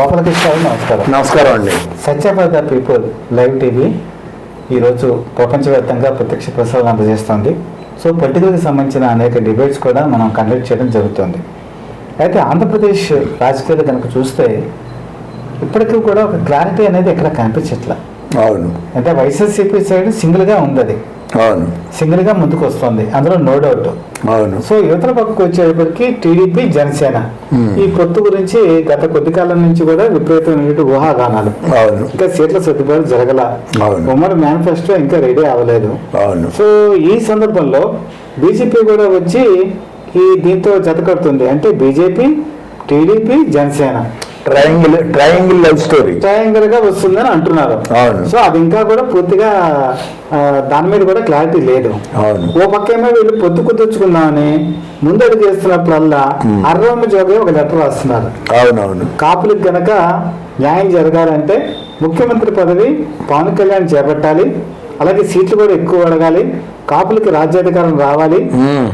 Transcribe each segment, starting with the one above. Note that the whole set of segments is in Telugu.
గోపాలకృష్ణ నమస్కారం. నమస్కారం అండి. Satya for the people live TV ఈరోజు ప్రపంచవ్యాప్తంగా ప్రత్యక్ష ప్రసారం అందజేస్తుంది. సో పొలిటికల్కి సంబంధించిన అనేక డిబేట్స్ కూడా మనం కండక్ట్ చేయడం జరుగుతుంది. అయితే ఆంధ్రప్రదేశ్ రాజకీయాలు కనుక చూస్తే ఇప్పటికీ కూడా ఒక క్లారిటీ అనేది ఎక్కడ కనిపించట్ల. అవును. అంటే వైఎస్ఆర్సీపీ సైడ్ సింగిల్గా ఉంది అది అవును. సింగిల్గా ముందుకు వస్తుంది అందులో నో డౌట్. అవును. సో యువతల పక్కకు వచ్చేటప్పటికి టీడీపీ జనసేన. ఈ పొత్తు గురించి గత కొద్ది కాలం నుంచి కూడా విపరీతమైన ఊహాగానాలు. అవును. ఇంకా సీట్ల సర్దుబాటు జరగల. ఉమ్మడి మేనిఫెస్టో ఇంకా రెడీ అవ్వలేదు. అవును. సో ఈ సందర్భంలో బీజేపీ కూడా వచ్చి ఈ దీంతో జతకడుతుంది. అంటే BJP TDP Janasena. Triangle triangle love story ట్రయాంగిల్గా వస్తుందని అంటున్నారు. సో అది ఇంకా కూడా పూర్తిగా దాని మీద కూడా క్లారిటీ లేదు. అవును. ఓ పక్కేమో వీళ్ళు పొత్తు కుదుర్చుకుందామని ముందడుగు వేస్తున్నప్పుడల్లా అర్రమ్మ జోగి ఒక లెటర్ రాస్తున్నారు. అవునవును. కాపులకు గనక న్యాయం జరగాలంటే ముఖ్యమంత్రి పదవి పవన్ కళ్యాణ్ చేపట్టాలి. అలాగే సీట్లు కూడా ఎక్కువ అడగాలి కాపులకి రాజ్యాధికారం రావాలి.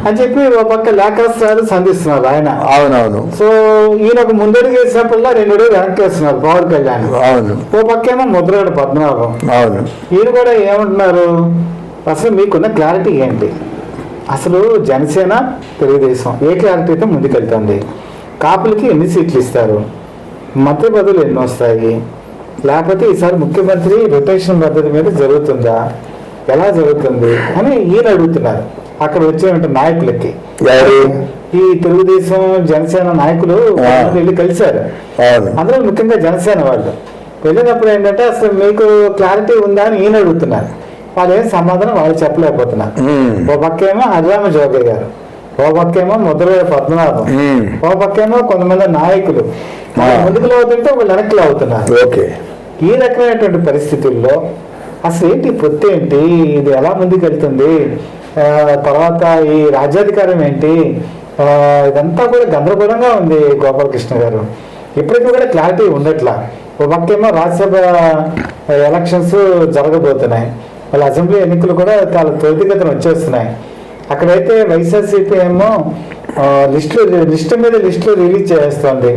అని చెప్పి ఓ పక్క లేఖాస్త్రాలు సంధిస్తున్నారు ఆయన. అవునవును. సో ఈయన ఒక ముందడుగు వేసినప్పుడల్లా రెండు అడుగులు వెనక్కి వేస్తున్నారు పవన్ కళ్యాణ్. అవును. ఓ పక్కేమో ముద్రగడ పద్మనాభం. అవును. ఈయన కూడా ఏమంటున్నారు? అసలు మీకున్న క్లారిటీ ఏంటి? అసలు జనసేన తెలుగుదేశం ఏ క్లారిటీతో ముందుకెళ్తుంది? కాపులకి ఎన్ని సీట్లు ఇస్తారు? మంత్రి పదవులు ఎన్ని వస్తాయి లేకపోతే ఈసారి ముఖ్యమంత్రి రొటేషన్ పద్ధతి మీద జరుగుతుందా? ఎలా జరుగుతుంది అని ఈయన అడుగుతున్నారు. అక్కడ వచ్చే నాయకులకి. ఈ తెలుగుదేశం జనసేన నాయకులు. వెళ్ళి కలిశారు. అందులో ముఖ్యంగా జనసేన వాళ్ళు. వెళ్ళినప్పుడు ఏంటంటే అసలు మీకు క్లారిటీ ఉందా అని ఈయన అడుగుతున్నారు. వాళ్ళు ఏం సమాధానం వాళ్ళు చెప్పలేకపోతున్నారు. ఓ పక్కేమో హరిరామ జోగయ్య గారు. ఓ పక్కేమో ముద్రగడ పద్మనాభం. ఓ పక్కేమో కొంతమంది నాయకులు. వాళ్ళు ఆ. ముందుకు అవుతుంటే వాళ్ళు వెనక్కి అవుతున్నారు ఓకే. ఈ రకమైనటువంటి పరిస్థితుల్లో అసలు ఏంటి పొత్తు ఏంటి? ఇది ఎలా ముందుకు వెళ్తుంది? తర్వాత ఈ రాజ్యాధికారం ఏంటి? ఇదంతా కూడా గందరగోళంగా ఉంది గోపాలకృష్ణ గారు. ఇప్పటికీ కూడా క్లారిటీ ఉండట్లా. ఒక పక్కేమో రాజ్యసభ ఎలక్షన్స్ జరగబోతున్నాయి. వాళ్ళ అసెంబ్లీ ఎన్నికలు కూడా చాలా త్వరితగతిన వచ్చేస్తున్నాయి. అక్కడైతే వైఎస్ఆర్సీపీ ఏమో లిస్టు లిస్టులు లిస్టు మీద లిస్టులు రిలీజ్ చేస్తుంది.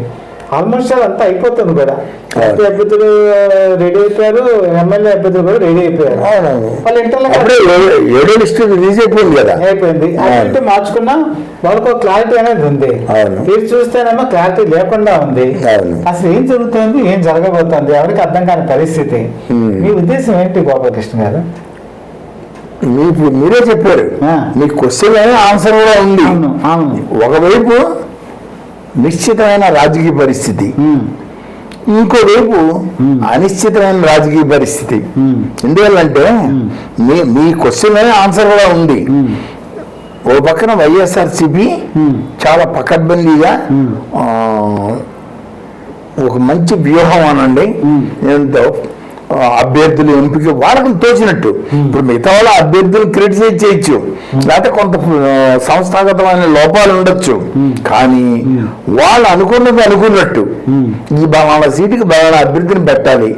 ఆల్మోస్ట్ అంతా అయిపోతుంది కూడా ఎంపీ అభ్యర్థులు రెడీ అయిపోయారు ఎమ్మెల్యే అభ్యర్థులు కూడా రెడీ అయిపోయారు. వాళ్ళ ఇంటర్లో లిస్ట్ రిలీజ్ అయిపోయింది కదా. అయిపోయింది. అంటే మార్చుకున్నా వాళ్ళకు క్లారిటీ అనేది ఉంది. ఇది చూస్తేనేమో క్లారిటీ లేకుండా ఉంది. అసలు ఏం జరుగుతుంది ఏం జరగబోతోంది ఎవరికి అర్థం కాని పరిస్థితి. మీ ఉద్దేశం ఏంటి గోపాలకృష్ణ గారు? మీకు మీరే చెప్పారు. ఆ. మీ క్వశ్చన్ ఆన్సర్ కూడా ఉంది. అవును అవును. ఒకవైపు నిశ్చితమైన రాజకీయ పరిస్థితి. ఇంకోవైపు. అనిశ్చితమైన రాజకీయ పరిస్థితి. ఎందువల్లంటే మీ మీ క్వశ్చన్ ఆన్సర్ కూడా ఉంది. ఓ పక్కన వైఎస్ఆర్సిపి చాలా పకడ్బందీగా ఒక మంచి వ్యూహం అనండి. ఎంతో అభ్యర్థులు ఎంపిక వాళ్ళకి తోచినట్టు. ఇప్పుడు మిగతా వాళ్ళ అభ్యర్థులు క్రిటిసైజ్ చేయొచ్చు. లేకపోతే కొంత సంస్థాగతమైన లోపాలు ఉండొచ్చు. కానీ వాళ్ళు అనుకున్నది అనుకున్నట్టు. ఈ బలానా సీటుకి బలానా అభ్యర్థిని పెట్టాలి.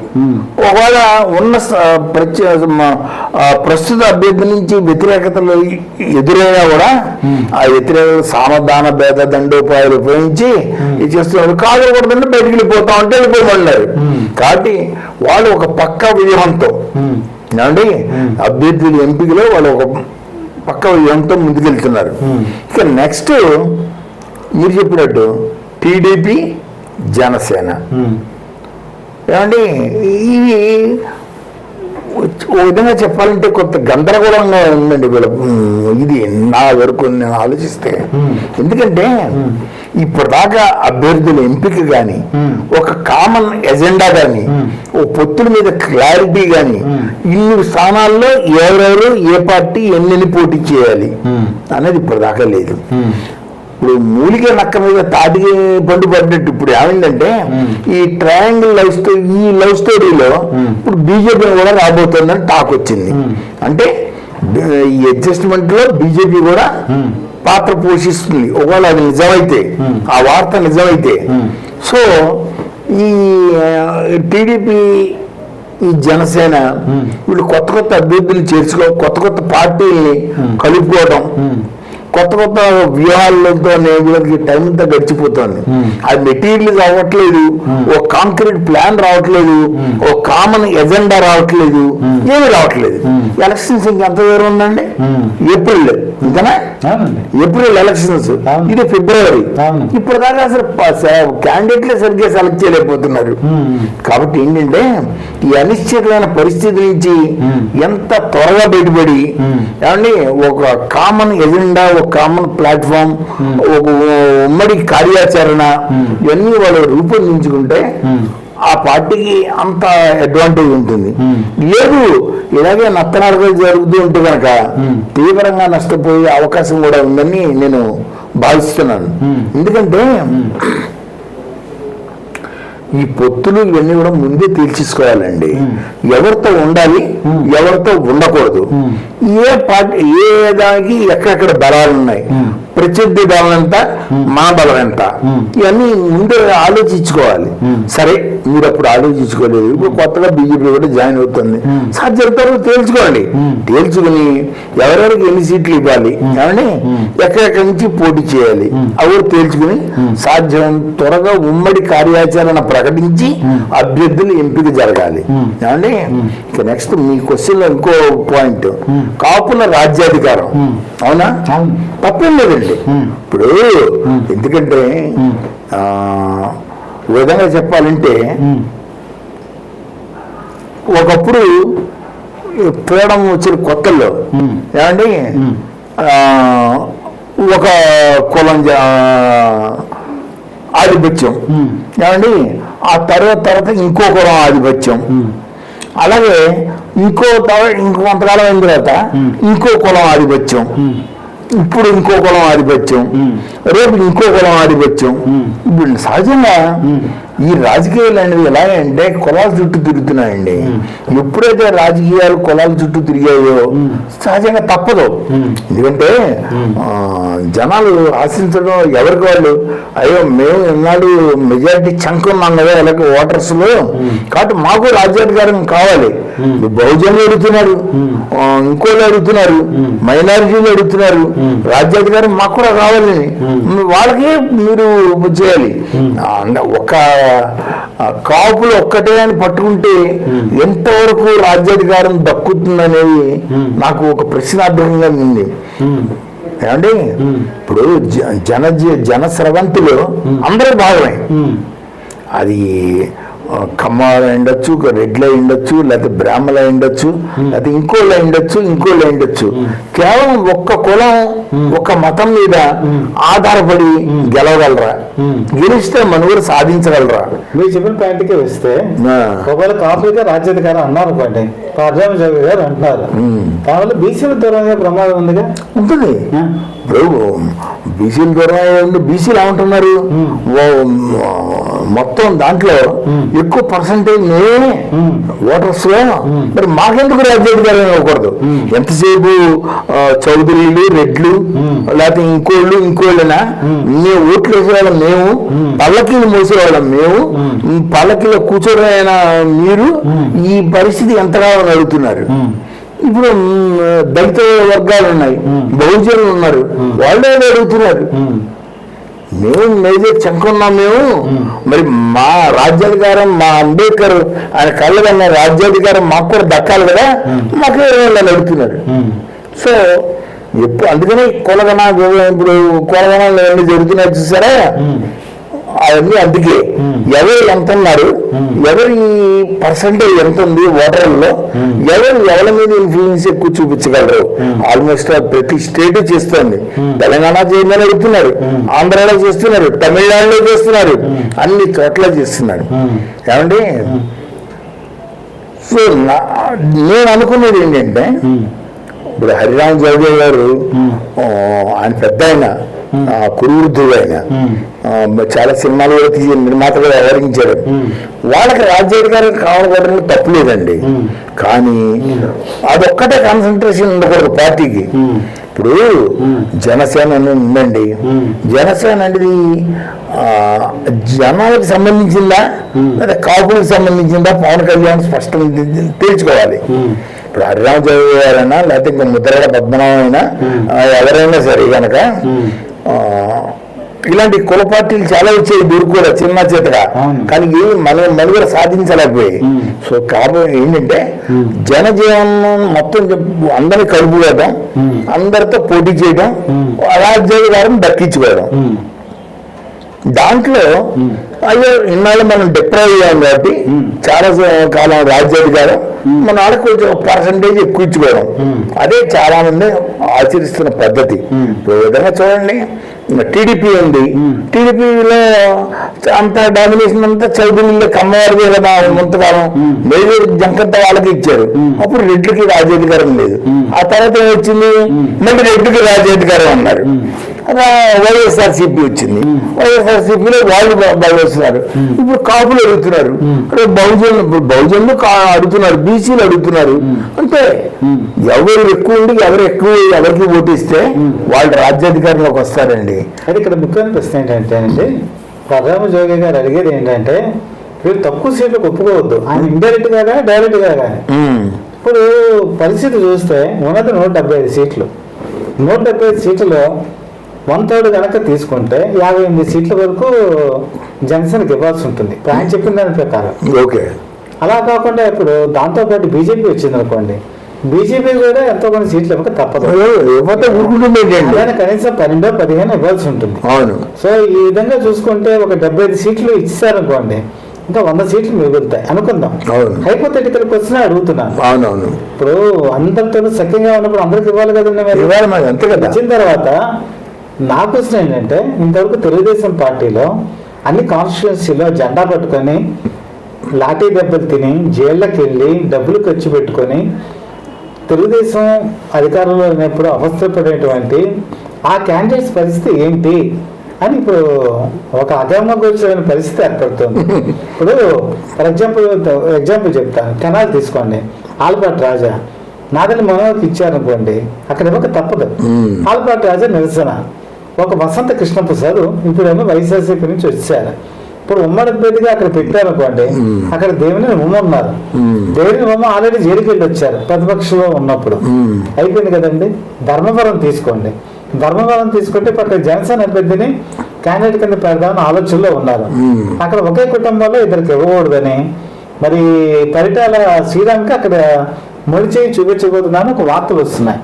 ఒకవేళ ఉన్న ప్రస్తుత అభ్యర్థి నుంచి వ్యతిరేకతలు ఎదురైనా కూడా ఆ వ్యతిరేక సామధాన భేద దండోపాయాలు ఉపయోగించి ఇది చేస్తున్నారు. కాదకూడదంటే బయటికి వెళ్ళిపోతాం అంటే వెళ్ళిపోమన్నారు. కాబట్టి వాళ్ళు ఒక పక్క వ్యూహంతో. ఏమండి? అభ్యర్థుల ఎంపికలో వాళ్ళు ఒక పక్క వ్యూహంతో ముందుకెళ్తున్నారు. ఇక నెక్స్ట్ మీరు చెప్పినట్టు టీడీపీ జనసేన. ఏమండి? ఇవి ఓ విధంగా చెప్పాలంటే కొంత గందరగోళంగా ఉందండి వీళ్ళ ఇది నా వరకు నేను ఆలోచిస్తే. Hmm. ఇప్పటిదాకా అభ్యర్థుల ఎంపిక కానీ Hmm. ఒక కామన్ ఎజెండా కానీ Hmm. ఓ పొత్తుల మీద క్లారిటీ కానీ Hmm. ఇన్ని స్థానాల్లో ఎవరెవరు ఏ పార్టీ ఎన్నెన్ని పోటీ చేయాలి ఉమ్, అనేది ఇప్పటిదాకా లేదు ఇప్పుడు మూలిక నక్క మీద తాటికి పండు పడినట్టు ఇప్పుడు ఏమైందంటే. ఈ ట్రయాంగిల్ లవ్ స్టోరీ ఈ లవ్ స్టోరీలో. ఇప్పుడు బీజేపీ కూడా రాబోతుందని టాక్ వచ్చింది. అంటే ఈ అడ్జస్ట్మెంట్లో బీజేపీ కూడా. పాత్ర పోషిస్తుంది ఒకవేళ అది నిజమైతే మ్మ్. ఆ వార్త నిజమైతే మ్మ్. సో ఈ టీడీపీ ఈ జనసేన మ్మ్. వీళ్ళు కొత్త కొత్త అభ్యర్థులు చేర్చుకో కొత్త కొత్త పార్టీల్ని మ్మ్. కలుపుకోవడం కొత్త కొత్త వ్యూహాలతో వీళ్ళకి టైం అంతా గడిచిపోతుంది. అది మెటీరియల్ రావట్లేదు ఓ కాంక్రీట్ ప్లాన్ రావట్లేదు. ఓ కామన్ ఎజెండా రావట్లేదు. ఏమి రావట్లేదు. ఎలక్షన్స్ ఇంకెంత దూరం ఉందండి? ఏప్రిల్ ఇంకనా ఏప్రిల్ ఎలక్షన్స్. ఇది ఫిబ్రవరి. ఇప్పుడు దాకా అసలు క్యాండిడేట్లే సరిగ్గా సెలెక్ట్ చేయలేకపోతున్నారు. కాబట్టి ఏంటంటే ఈ అనిశ్చితమైన పరిస్థితి నుంచి ఎంత త్వరగా బయటపడి ఏమండి ఒక కామన్ ఎజెండా ఒక కామన్ ప్లాట్ఫామ్ ఒక ఉమ్మడి కార్యాచరణ ఇవన్నీ వాళ్ళు రూపొందించుకుంటే ఆ పార్టీకి అంత అడ్వాంటేజ్ ఉంటుంది. లేదు ఇలాగే నత్తనాడుగా జరుగుతూ ఉంటే కనుక తీవ్రంగా నష్టపోయే అవకాశం కూడా ఉందని నేను భావిస్తున్నాను. ఎందుకంటే ఈ పొత్తులు ఇవన్నీ కూడా ముందే తేల్చేసుకోవాలండి ఎవరితో ఉండాలి ఎవరితో ఉండకూడదు. ఏ పార్టీ ఏ దానికి ఎక్కడెక్కడ బలాలు ఉన్నాయి ప్రత్యర్థి బలం ఎంత? మా బలం ఎంత? ఇవన్నీ ముందే ఆలోచించుకోవాలి. సరే మీరు అప్పుడు ఆలోచించుకోలేదు. ఇప్పుడు కొత్తగా బీజేపీ కూడా జాయిన్ అవుతుంది. సాధ్యత తేల్చుకోండి. తేల్చుకుని ఎవరెవరికి ఎన్ని సీట్లు ఇవ్వాలి? ఏమండి? ఎక్కడెక్కడి నుంచి పోటీ చేయాలి? అవి తేల్చుకుని సాధ్యం త్వరగా ఉమ్మడి కార్యాచరణ ప్రకటించి అభ్యర్థులు ఎంపిక జరగాలి. ఏమండి? నెక్స్ట్ మీ క్వశ్చన్లో ఇంకో పాయింట్ కాపుల రాజ్యాధికారం. అవునా? అవును. తప్పేం లేదండి. ఇప్పుడు ఎందుకంటే విధంగా చెప్పాలంటే ఒకప్పుడు ఫ్రీడమ్ వచ్చిన కొత్తల్లో ఏమండి? ఆ, ఒక కులం ఆధిపత్యం. ఏమండి? ఆ తర్వాత తర్వాత ఇంకో కులం ఆధిపత్యం. అలాగే ఇంకో కొంతకాలం అయిన తర్వాత ఇంకో కులం ఆధిపత్యం. ఇప్పుడు ఇంకో కులం ఆధిపత్యం. రేపు ఇంకో కులం ఆధిపత్యం. ఇప్పుడు సహజంగా ఈ రాజకీయాలు అనేవి ఎలా అంటే కులాల చుట్టూ తిరుగుతున్నాయండి. ఎప్పుడైతే రాజకీయాలు కులాల చుట్టూ తిరిగాయో సహజంగా తప్పదు. ఎందుకంటే జనాలు ఆశించడం ఎవరికి వాళ్ళు అయ్యో మేము ఎన్నాడు మెజారిటీ చంక్ ఉన్నాం కదా ఎలాగ ఓటర్స్లో కాబట్టి మాకు రాజ్యాధికారం కావాలి. బహుజనులు అడుగుతున్నారు. ఇంకోళ్ళు అడుగుతున్నారు. మైనారిటీలు అడుగుతున్నారు. రాజ్యాధికారం మాకు కూడా కావాలని వాళ్ళకి మీరు చేయాలి. ఒక కాపులు ఒక్కటే అని పట్టుకుంటే ఎంతవరకు రాజ్యాధికారం దక్కుతుందనేది నాకు ఒక ప్రశ్నార్థకంగా ఉంది. ఏమండి? ఇప్పుడు జన జన స్రవంతిలో అందరూ భాగమే. అది కమ్మాలు ఉండొచ్చు రెడ్లు ఉండొచ్చు లేకపోతే బ్రాహ్మణ ఉండొచ్చు లేకపోతే ఇంకోళ్ళు ఉండొచ్చు ఇంకోళ్ళు ఉండొచ్చు. కేవలం ఒక్క కులం ఒక్క మతం మీద ఆధారపడి గెలవగలరా? గెలిస్తే మనుగడ సాధించగలరా? మీరు చెప్పిన పాయింట్కే వస్తే. ఒకవేళ కాపులుగా రాజ్యాధికారం అన్నారు అనుకోండి గారు అంటున్నారు. దానివల్ల బీసీల దూరంగా ప్రమాదం ఉందిగా? ఉంటుంది? ఇప్పుడు బీసీల ద్వారా బీసీలు ఏమంటున్నారు? మొత్తం దాంట్లో ఎక్కువ పర్సంటేజ్ మేమే. ఓటర్స్లో మరి మాకెందుకు రాజ్యాధికారం ఇవ్వకూడదు ఎంతసేపు చౌదరీలు రెడ్లు లేకపోతే ఇంకోళ్ళు ఇంకోళ్ళనా మేము. ఓట్లు వేసేవాళ్ళం మేము పల్లకీలు మోసేవాళ్ళం మేము పల్లకీలో కూర్చోడైన మీరు ఈ పరిస్థితి ఎంతగా అడుగుతున్నారు ఇప్పుడు దళిత వర్గాలు ఉన్నాయి. బహుజనులు ఉన్నారు. వాళ్ళు అడుగుతున్నారు. మేము మేజర్ చంకున్నాం మేము. మరి మా రాజ్యాధికారం మా అంబేద్కర్ ఆయన కళ్ళు కన్నా రాజ్యాధికారం మాకు కూడా దక్కాలి కదా? మాకు వాళ్ళు అడుగుతున్నారు. సో ఎప్పుడు అందుకని కులగణ ఇప్పుడు కులగణాలు అన్నీ జరుగుతున్నాయి చూసారా? అవన్నీ అందుకే. ఎవరు ఎంత ఉన్నారు? ఎవరి పర్సంటేజ్ ఎంత ఉంది ఓటర్లలో? ఎవరు ఎవరి మీద ఇన్ఫ్లుయెన్స్ ఎక్కువ చూపించగలరు? ఆల్మోస్ట్ ప్రతి స్టేట్ చేస్తోంది. తెలంగాణ చేయమని అడుగుతున్నారు ఆంధ్రాలో చేస్తున్నారు. తమిళనాడులో చేస్తున్నారు. అన్ని చోట్ల చేస్తున్నారు. ఏమండి? సో నా- నేను అనుకున్నది ఏంటంటే ఇప్పుడు హరిరామ్ జవదే గారు ఆయన పెద్ద ఆయన కురువృద్ధుడు ఆయన. చాలా సినిమాలు కూడా తీసి నిర్మాతగా వ్యవహరించాడు వాళ్ళకి రాజ్యాధికారం కావాలకోవడం తప్పు లేదండి. కానీ అదొక్కటే కాన్సన్ట్రేషన్ ఉండకూడదు పార్టీకి. ఇప్పుడు జనసేన ఉందండి. జనసేన అనేది జనాలకు సంబంధించిందా? లేదా కాపులకు సంబంధించిందా? పవన్ కళ్యాణ్ స్పష్టంగా తేల్చుకోవాలి ఇప్పుడు హరిరామచంద్ర గారైనా లేకపోతే ఇంకా ముద్రగడ పద్మనాభం అయినా ఎవరైనా సరే కనుక ఇలాంటి కుల పార్టీలు చాలా వచ్చాయి దూరు కూడా చిన్న చేతగా. కానీ ఏమి మన మనుగడ సాధించలేకపోయాయి. సో కాబట్టి ఏంటంటే జనజీవనం మొత్తం అందరినీ కలుపుకోవడం అందరితో పోటీ చేయడం రాజ్యాధికారం దక్కించుకోవడం. దాంట్లో అయ్యో ఇన్నాళ్ళు మనం డిప్రైవ్ అయ్యాం కాబట్టి చాలా కాలం రాజ్యాధికారం మన వాళ్ళకి కొంచెం పర్సంటేజ్ ఎక్కువ ఇచ్చుకోవడం. అదే చాలా మంది ఆచరిస్తున్న పద్ధతి. విధంగా చూడండి టీడీపీ ఉంది. టీడీపీలో అంత డామినేషన్ అంతా చౌదరిలో కమ్మవారిదే కదా ముంతకాలం. లేదు జంకంత వాళ్ళకి ఇచ్చారు. అప్పుడు రెడ్డికి రాజ్యాధికారం లేదు. ఆ తర్వాత ఏమొచ్చింది? మళ్ళీ రెడ్డికి రాజ్యాధికారం అన్నారు. వైఎస్ఆర్సీపీ వచ్చింది. వైఎస్ఆర్సీపీలో వాళ్ళు బా- బాగా వస్తున్నారు. ఇప్పుడు కాపులు అడుగుతున్నారు. రేపు బహుజనులు ఇప్పుడు బహుజనులు అడుగుతున్నారు బీసీలు అడుగుతున్నారు. అంటే ఎవరు ఎక్కువ ఉండి ఎవరు ఎక్కువ ఎవరికి ఓటిస్తే వాళ్ళు రాజ్యాధికారంలోకి వస్తారండి. అయితే ఇక్కడ ముఖ్యమైన ప్రశ్న ఏంటంటే అండి ప్రధాన జోగి గారు అడిగేది ఏంటంటే వీళ్ళు తక్కువ సీట్లకు ఒప్పుకోవద్దు. ఆయన ఇండైరెక్ట్గా డైరెక్ట్గా కానీ. ఇప్పుడు పరిస్థితి చూస్తే ఉన్నది నూట డెబ్బై ఐదు సీట్లు. నూట డెబ్బై ఐదు సీట్లలో వన్ థర్డ్ కనుక తీసుకుంటే యాభై ఎనిమిది సీట్ల వరకు జనసేనకి ఇవ్వాల్సి ఉంటుంది. ఆయన చెప్పిన దాని ప్రకారం. ఓకే. అలా కాకుండా ఇప్పుడు దాంతోపాటు బీజేపీ వచ్చింది అనుకోండి బీజేపీ కూడా ఎంతో కొన్ని సీట్లు ఇవ్వక తప్పదు. కనీసం పన్నెండో పదిహేను ఇవ్వాల్సి ఉంటుంది. అవును. సో ఈ విధంగా చూసుకుంటే ఒక డెబ్బై ఐదు సీట్లు ఇచ్చారనుకోండి ఇంకా వంద సీట్లు మిగులుతాయి. అనుకుందాం. అవును. హైపోథెటికల్ క్వశ్చన్ అడుగుతున్నాను. అవునవును. ఇప్పుడు అందరితో సఖ్యంగా ఉన్నప్పుడు అందరికి ఇవ్వాలి కదండి వచ్చిన తర్వాత నా క్వశ్చన్ ఏంటంటే ఇంతవరకు తెలుగుదేశం పార్టీలో అన్ని కాన్స్టిట్యున్సీలో జెండా పట్టుకొని లాఠీ దెబ్బలు తిని జైళ్ళకి వెళ్ళి డబ్బులు ఖర్చు పెట్టుకొని తెలుగుదేశం అధికారంలో ఉన్నప్పుడు అవస్థపడేటువంటి ఆ క్యాండిడేట్స్ పరిస్థితి ఏంటి అని ఇప్పుడు ఒక అగమగోచరమైన పరిస్థితి ఏర్పడుతుంది. ఇప్పుడు ఫర్ ఎగ్జాంపుల్ ఎగ్జాంపుల్ చెప్తాను కెనాల్ తీసుకోండి. ఆల్బర్ట్ రాజా. నాదని మనోకి ఇచ్చారనుకోండి. అక్కడ ఇవ్వక తప్పదు. ఆల్బర్ట్ రాజా నిరసన. ఒక వసంత కృష్ణప్రసాద్ ఇప్పుడేమో వైఎస్ఆర్సీపీ నుంచి వచ్చారు. ఇప్పుడు ఉమ్మడి అభ్యర్థిగా అక్కడ పెట్టారనుకోండి అక్కడ దేవుని ఉమ్మ ఉన్నారు. దేవుని ఉమ్మ ఆల్రెడీ జైలుకి వెళ్ళి వచ్చారు ప్రతిపక్షంలో ఉన్నప్పుడు. అయిపోయింది కదండి? ధర్మవరం తీసుకోండి. ధర్మవరం తీసుకుంటే ఇప్పుడు అక్కడ జనసేన అభ్యర్థిని క్యాండిడేట్ కింద పెడదామని ఆలోచనలో ఉన్నారు. అక్కడ ఒకే కుటుంబంలో ఇద్దరికి ఇవ్వకూడదని మరి పరిటాల శ్రీరామ్కి అక్కడ మొలిచేయి చూపించబోతున్నాను ఒక వార్తలు వస్తున్నాయి.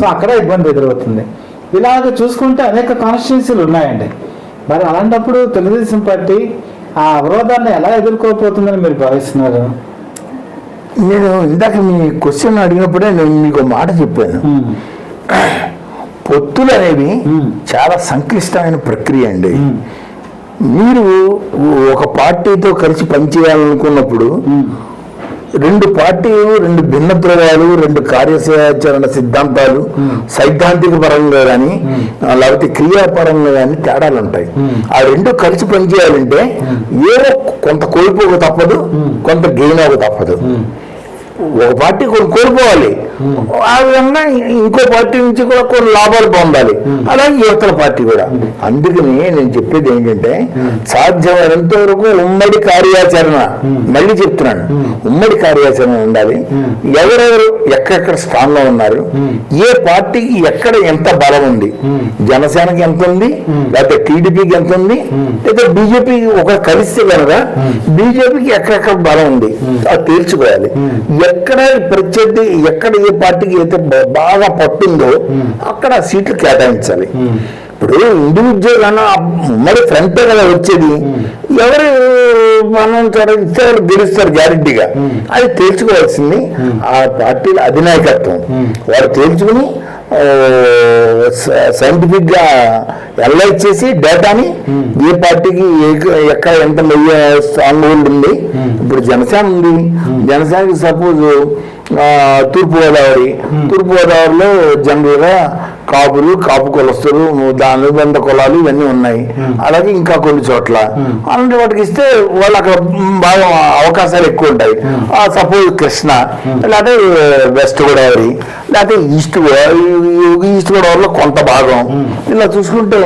సో అక్కడ ఇబ్బంది ఎదురవుతుంది. ఇలాగ చూసుకుంటే అనేక కాన్స్టిట్యున్సీలు ఉన్నాయండి. మరి అలాంటప్పుడు తెలుగుదేశం పార్టీ ఆ అవరోధాన్ని ఎలా ఎదుర్కోకపోతుందని మీరు భావిస్తున్నారు? నేను ఇందాక మీ క్వశ్చన్ అడిగినప్పుడే నేను మీకు మాట చెప్పాను. పొత్తులు అనేవి. చాలా సంక్లిష్టమైన ప్రక్రియ అండి. మీరు ఒక పార్టీతో కలిసి పనిచేయాలనుకున్నప్పుడు రెండు పార్టీలు రెండు భిన్న ధ్రువాలు రెండు కార్యాచరణ సిద్ధాంతాలు సైద్ధాంతిక పరంగా కానీ లేకపోతే క్రియాపరంగా కానీ తేడాలు ఉంటాయి. మ్మ్. ఆ రెండు కలిసి పనిచేయాలంటే ఏదో కొంత కోల్పోక తప్పదు కొంత గెయిన్ అవ్వక తప్పదు. ఒక పార్టీ కొన్ని కోల్పోవాలి. ఆ విధంగా ఇంకో పార్టీ నుంచి కూడా కొన్ని లాభాలు పొందాలి. అలాగే యువతల పార్టీ కూడా. అందుకని నేను చెప్పేది ఏంటంటే సాధ్యమైనంత వరకు ఉమ్మడి కార్యాచరణ. మళ్ళీ చెప్తున్నాను. ఉమ్మడి కార్యాచరణ ఉండాలి. ఎవరెవరు ఎక్కడెక్కడ స్ట్రాంగ్ ఉన్నారు? ఏ పార్టీకి ఎక్కడ ఎంత బలం ఉంది? జనసేనకి ఎంత ఉంది? లేకపోతే టీడీపీకి ఎంత ఉంది? లేదా బీజేపీకి ఒక కలిస్తే కనుక బీజేపీకి ఎక్కడెక్కడ బలం ఉంది? అది తేల్చుకోవాలి. ఎక్కడ ప్రత్యర్థి ఎక్కడ ఏ పార్టీకి అయితే బాగా పట్టుందో అక్కడ సీట్లు కేటాయించాలి. ఇప్పుడు ఇండివిజువల్ అన్న ఉమ్మడి ఫ్రంట్ కదా వచ్చేది? ఎవరు మనం ఇస్తే వాళ్ళు గెలుస్తారు గ్యారెంటీగా. అది తేల్చుకోవాల్సింది ఆ పార్టీల అధినాయకత్వం. వారు తేల్చుకుని సైంటిఫిక్గా అనలైజ్ చేసి డేటాని ఏ పార్టీకి ఎక్కడ ఎంత స్ట్రాంగ్ హోల్డ్ ఉంది ఇప్పుడు జనసేన ఉంది. జనసేనకి సపోజ్ తూర్పు గోదావరి తూర్పు గోదావరిలో జనరల్గా కాపులు కాపు కులస్తులు దాని అనుబంధ కులాలు ఇవన్నీ ఉన్నాయి. అలాగే ఇంకా కొన్ని చోట్ల. అలాంటి వాటికి ఇస్తే వాళ్ళు అక్కడ బాగా అవకాశాలు ఎక్కువ ఉంటాయి. సపోజ్ కృష్ణ లేకపోతే వెస్ట్ గోదావరి లేకపోతే ఈస్ట్ గోదావరి ఈస్ట్ గోదావరిలో కొంత భాగం. ఇలా చూసుకుంటే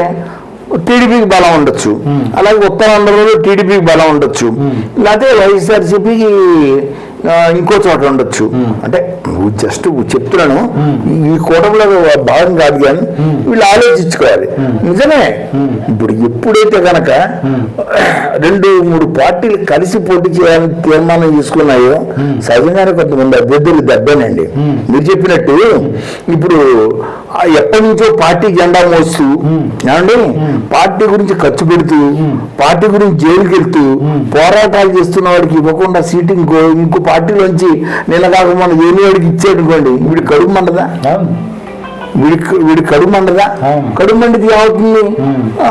టీడీపీకి బలం ఉండొచ్చు. అలాగే ఉత్తరాంధ్రలో టీడీపీకి బలం ఉండొచ్చు. లేకపోతే వైఎస్ఆర్సీపీకి ఇంకో చోట ఉండొచ్చు. అంటే నువ్వు జస్ట్ చెప్తున్నాను. ఈ కూటమిలో భాగం కాదు కానీ వీళ్ళు ఆలోచించుకోవాలి. నిజమే. ఇప్పుడు ఎప్పుడైతే గనక రెండు మూడు పార్టీలు కలిసి పోటీ చేయాలని తీర్మానం తీసుకున్నాయో సహజంగానే కొంతమంది అభ్యర్థులు దెబ్బేనండి మీరు చెప్పినట్టు ఇప్పుడు ఆ ఎప్పటి నుంచో పార్టీ జెండా మోస్తూ ఏమండి? పార్టీ గురించి ఖర్చు పెడుతూ పార్టీ గురించి జైలుకి వెళ్తూ పోరాటాలు చేస్తున్న వాడికి ఇవ్వకుండా సీటు ఇంకో ఇంకో పార్టీలోంచి నిన్న కాక మన ఏమి వాడికి ఇచ్చేటనుకోండి వీడి కడుపు మండదా? వీడి వీడి కడుపు మండదా. కడుపు మండితే ఏమవుతుంది?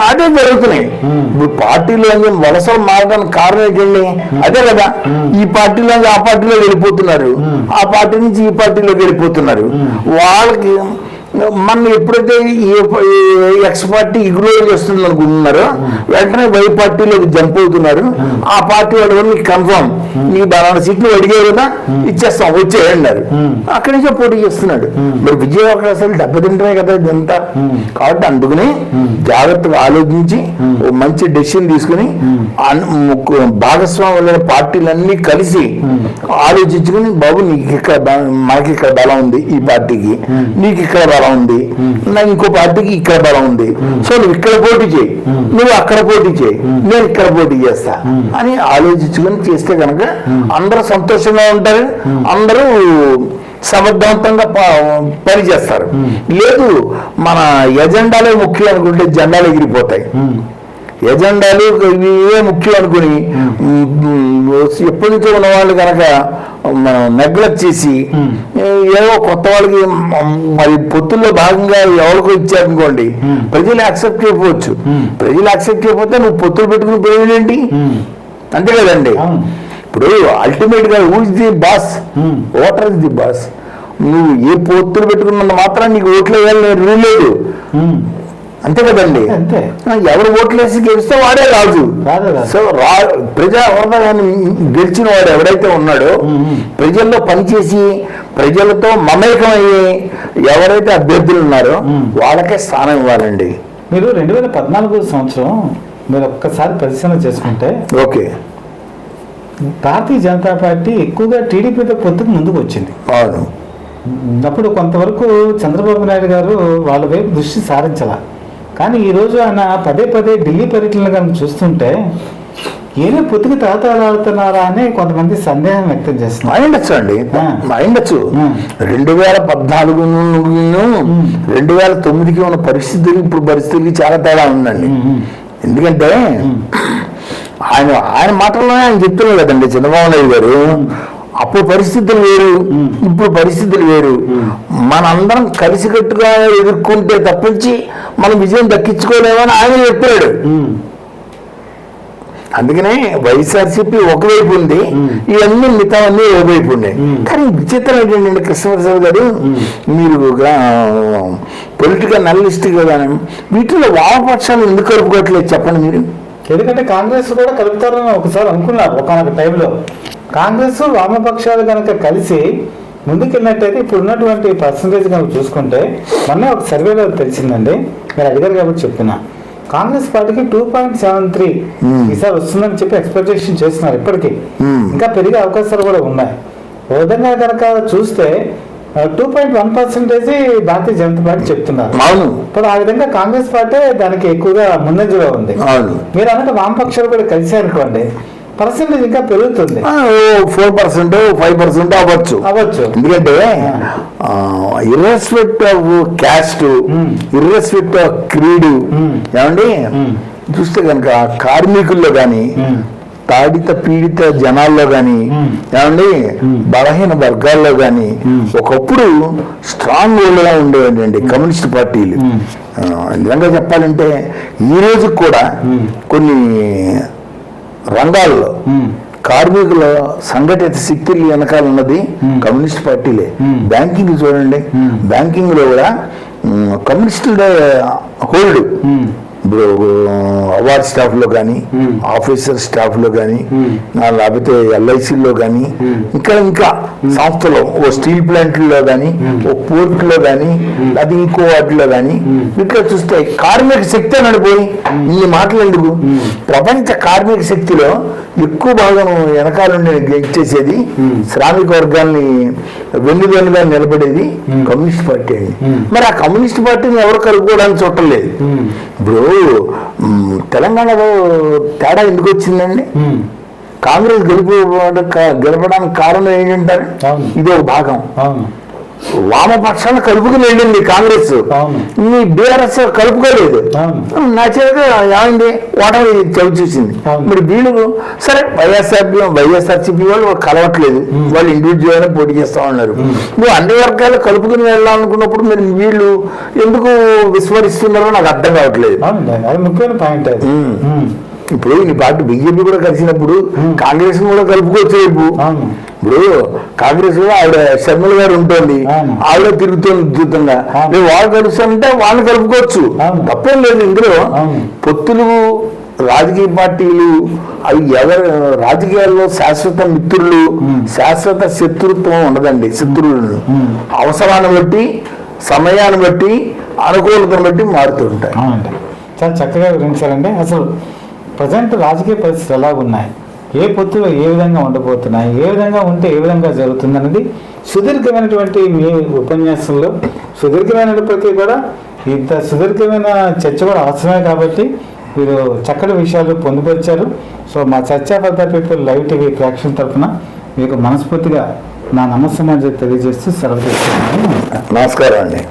అదే జరుగుతున్నాయి. ఇప్పుడు పార్టీలో వలసలు మారడానికి కారణం ఏంటండి? అదే కదా. ఈ పార్టీలో ఆ పార్టీలో వెళ్ళిపోతున్నారు. ఆ పార్టీ నుంచి ఈ పార్టీలోకి వెళ్ళిపోతున్నారు. వాళ్ళకి మనం ఎప్పుడైతే ఎక్స్ పార్టీ ఇగ్నోర్ చేస్తుంది అనుకుంటున్నారో వెంటనే వై పార్టీలోకి జంప్ అవుతున్నారు. ఆ పార్టీ వాళ్ళు మీకు కన్ఫర్మ్ నీ బలానా సీట్లు అడిగారు కదా ఇచ్చేస్తాం వచ్చేయన్నారు అక్కడి నుంచే పోటీ చేస్తున్నాడు. మరి విజయ అవకాశాలు దెబ్బతింటమే కదా ఇదంతా. కాబట్టి అందుకని జాగ్రత్తగా ఆలోచించి ఓ మంచి డెసిషన్ తీసుకుని భాగస్వాములైన పార్టీలన్నీ కలిసి ఆలోచించుకుని బాబు నీకు ఇక్కడ మనకి ఇక్కడ బలం ఉంది ఈ పార్టీకి. నీకు ఇక్కడ బలం ఉంది. నా ఇంకో పార్టీకి ఇక్కడ బలం ఉంది. సో నువ్వు ఇక్కడ పోటీ చేయి. నువ్వు అక్కడ పోటీ చేయి. నేను ఇక్కడ పోటీ చేస్తా. అని ఆలోచించుకుని చేస్తే కనుక అందరూ సంతోషంగా ఉంటారు. అందరూ సమర్థవంతంగా పనిచేస్తారు లేదు మన ఎజెండాలే ముఖ్యం అనుకుంటే జెండాలు ఎగిరిపోతాయి. ఎజెండాలు ఇవే ముఖ్యం అనుకుని ఎప్పటి నుంచో ఉన్న వాళ్ళు కనుక మనం నెగ్లెక్ట్ చేసి ఏవో కొత్త వాళ్ళకి మరి పొత్తుల్లో భాగంగా ఎవరికో ఇచ్చారనుకోండి ప్రజలు యాక్సెప్ట్ చేయకపోవచ్చు. ప్రజలు యాక్సెప్ట్ చేయకపోతే నువ్వు పొత్తులు పెట్టుకుని ప్రయోజనం ఏంటి? అంతే కదండి. ఇప్పుడు అల్టిమేట్గా is the boss Hmm. Voter is the boss నువ్వు ఏ పొత్తులు పెట్టుకున్నంత మాత్రం నీకు ఓట్లు వేయాలని రూల్ లేదు. అంతే కదండి. అంతే. ఎవరు ఓట్లు వేసి గెలిస్తే వాడే రాజు. సో రా ప్రజా హోదాని గెలిచిన వాడు ఎవడైతే ఉన్నాడో ప్రజల్లో పనిచేసి ప్రజలతో మమేకమయ్యి ఎవరైతే అభ్యర్థులు ఉన్నారో వాళ్ళకే స్థానం ఇవ్వాలండి. మీరు రెండు వేల పద్నాలుగు సంవత్సరం మీరు ఒక్కసారి పరిశీలన చేసుకుంటే ఓకే. భారతీయ జనతా పార్టీ ఎక్కువగా టీడీపీతో పొత్తుకు ముందుకు వచ్చింది. అవును. అప్పుడు కొంతవరకు చంద్రబాబు నాయుడు గారు వాళ్ళ వైపు దృష్టి సారించాల. కానీ ఈ రోజు ఆయన పదే పదే ఢిల్లీ పర్యటనలు కనుక చూస్తుంటే ఏనే పొత్తుకు తాతాడుతున్నారా అని కొంతమంది సందేహం వ్యక్తం చేస్తున్నారు. అయిండొచ్చు అండి. అయిండొచ్చు. రెండు వేల పద్నాలుగు రెండు వేల తొమ్మిదికి ఉన్న పరిస్థితులు ఇప్పుడు పరిస్థితులకి చాలా తేడా ఉందండి. ఎందుకంటే ఆయన ఆయన మాటల్లోనే ఆయన చెప్తున్నారు కదండి చంద్రబాబు నాయుడు గారు. అప్పుడు పరిస్థితులు వేరు. ఇప్పుడు పరిస్థితులు వేరు. మనందరం కలిసికట్టుగా ఎదుర్కొంటే తప్పించి మనం విజయం దక్కించుకోలేమని ఆయన చెప్పాడు. అందుకనే వైఎస్ఆర్సీపీ ఒకవైపు ఉంది. ఇవన్నీ మిగతావన్నీ ఒకవైపు ఉన్నాయి. కానీ విచిత్రం ఏంటంటే కృష్ణప్రసాద్ గారు మీరు పొలిటికల్ అనలిస్ట్ కదా వీటిలో వామపక్షాలు ఎందుకు కలుపుకోవట్లేదు చెప్పండి మీరు? ఎందుకంటే కాంగ్రెస్ కూడా కలుపుతారని ఒకసారి అనుకున్నారు ఒకనొక టైంలో కాంగ్రెస్ వామపక్షాలు కనుక కలిసి ముందుకెళ్ళినట్టయితే ఇప్పుడు ఉన్నటువంటి పర్సంటేజ్ కనుక చూసుకుంటే మొన్న ఒక సర్వేలో తెలిసిందండి. మీరు అడిగారు కాబట్టి చెప్తున్నా. కాంగ్రెస్ పార్టీకి టూ పాయింట్ సెవెన్ త్రీ ఈసారి వస్తుందని చెప్పి ఎక్స్పెక్టేషన్ చేస్తున్నారు ఇప్పటికీ. ఇంకా పెరిగే అవకాశాలు కూడా ఉన్నాయి. ఓ విధంగా కనుక చూస్తే two point one percentage Bharatiya Janata party చెప్తున్నారు. ఇప్పుడు ఆ విధంగా కాంగ్రెస్ పార్టీ దానికి ఎక్కువగా ముందంజలో ఉంది. మీరు అన్నట్టు వామపక్షాలు కూడా కలిసారనుకోండి పర్సెంటేజ్ ఇంకా పెరుగుతుంది ఫోర్ పర్సెంట్ ఫైవ్ పర్సెంట్ అవ్వచ్చు అవ్వచ్చు ఎందుకంటే irrespect of caste irrespect of creed. ఏమండి. చూస్తే కనుక కార్మికుల్లో కానీ. తాడిత పీడిత జనాల్లో కానీ. ఏమండి బలహీన వర్గాల్లో కానీ ఒకప్పుడు స్ట్రాంగ్గా ఉండేవండి కమ్యూనిస్ట్ పార్టీలు నిజంగా చెప్పాలంటే ఈ రోజు కూడా. కొన్ని రంగాల్లో కార్మికుల సంఘటిత శక్తులు వెనకాల ఉన్నది కమ్యూనిస్ట్ పార్టీలే. బ్యాంకింగ్ చూడండి. బ్యాంకింగ్లో కూడా మ్, కమ్యూనిస్టుల హోల్డ్. ఇప్పుడు అవార్డ్ స్టాఫ్లో కానీ Hmm. ఆఫీసర్ స్టాఫ్లో కానీ Hmm. లేకపోతే ఎల్ఐసిలో కానీ ఇంకా ఇంకా సంస్థలో ఓ స్టీల్ ప్లాంట్లో కానీ ఓ పోర్ట్లో కానీ అది ఇంకో వాటిలో కానీ ఇట్లా చూస్తే కార్మిక శక్తి అని పోయి ఈ మాటలు ఎందుకు? ప్రపంచ కార్మిక శక్తిలో ఎక్కువ భాగం వెనకాలండి ఇచ్చేసేది శ్రామిక వర్గాల్ని వెన్నుదన్నుగా నిలబడేది కమ్యూనిస్ట్ పార్టీ. అండి మరి ఆ కమ్యూనిస్ట్ పార్టీని ఎవరు కలుపుకోవడానికి చూడలేదు ఉమ్, ఇప్పుడు తెలంగాణలో తేడా ఎందుకు వచ్చిందండి? కాంగ్రెస్ గెలుపు గెలపడానికి కారణం ఏంటంటారు. ఇది ఒక భాగం. వామపక్షాన్ని కలుపుకుని వెళ్ళింది కాంగ్రెస్. ఈ బీఆర్ఎస్ కలుపుకోలేదు. అవును. నచ్చగా ఏమైంది ఓటమి చవి చూసింది. మరి వీళ్ళు సరే వైఎస్ఆర్ వైఎస్ఆర్సీపీ వాళ్ళు కలవట్లేదు. వాళ్ళు ఇండివిజువల్ పోటీ చేస్తా ఉన్నారు. నువ్వు అన్ని వర్గాలు కలుపుకుని వెళ్ళాలనుకున్నప్పుడు మరి వీళ్ళు ఎందుకు విస్మరిస్తున్నారో నాకు అర్థం కావట్లేదు. ముఖ్యమైన పాయింట్ ఇప్పుడు ఈ పార్టీ బీజేపీ కూడా కలిసినప్పుడు కాంగ్రెస్ కూడా కలుపుకోవచ్చు రేపు. ఇప్పుడు కాంగ్రెస్లో ఆవిడ శర్మల గారు ఉంటుంది. ఆవిడ తిరుగుతుంది ఉద్యుతంగా. మేము వాళ్ళు కలుస్తామంటే వాళ్ళని కలుపుకోవచ్చు. తప్పేం లేదు ఇందులో. పొత్తులు రాజకీయ పార్టీలు అవి ఎవరు రాజకీయాల్లో శాశ్వత మిత్రులు శాశ్వత శత్రుత్వం ఉండదండి శత్రువులను. అవసరాన్ని బట్టి సమయాన్ని బట్టి అనుకూలతను బట్టి మారుతుంటాయి అవునండి. చాలా చక్కగా వివరించారండి. అసలు ప్రజెంట్ రాజకీయ పరిస్థితులు ఎలా ఉన్నాయి ఏ పొత్తులు ఏ విధంగా ఉండబోతున్నాయి ఏ విధంగా ఉంటే ఏ విధంగా జరుగుతుంది అనేది సుదీర్ఘమైనటువంటి మీ ఉపన్యాసంలో సుదీర్ఘమైనప్పటికీ కూడా ఇంత సుదీర్ఘమైన చర్చ కూడా అవసరమే కాబట్టి మీరు చక్కటి విషయాలు పొందుపరిచారు. సో మా చర్చా ఫర్ పీపుల్ లైవ్ టీవీ ప్రేక్షకుల తరఫున మీకు మనస్ఫూర్తిగా నా నమస్సమాజం తెలియజేస్తూ సెలవు చేస్తున్నాను నమస్కారం. నమస్కారం అండి.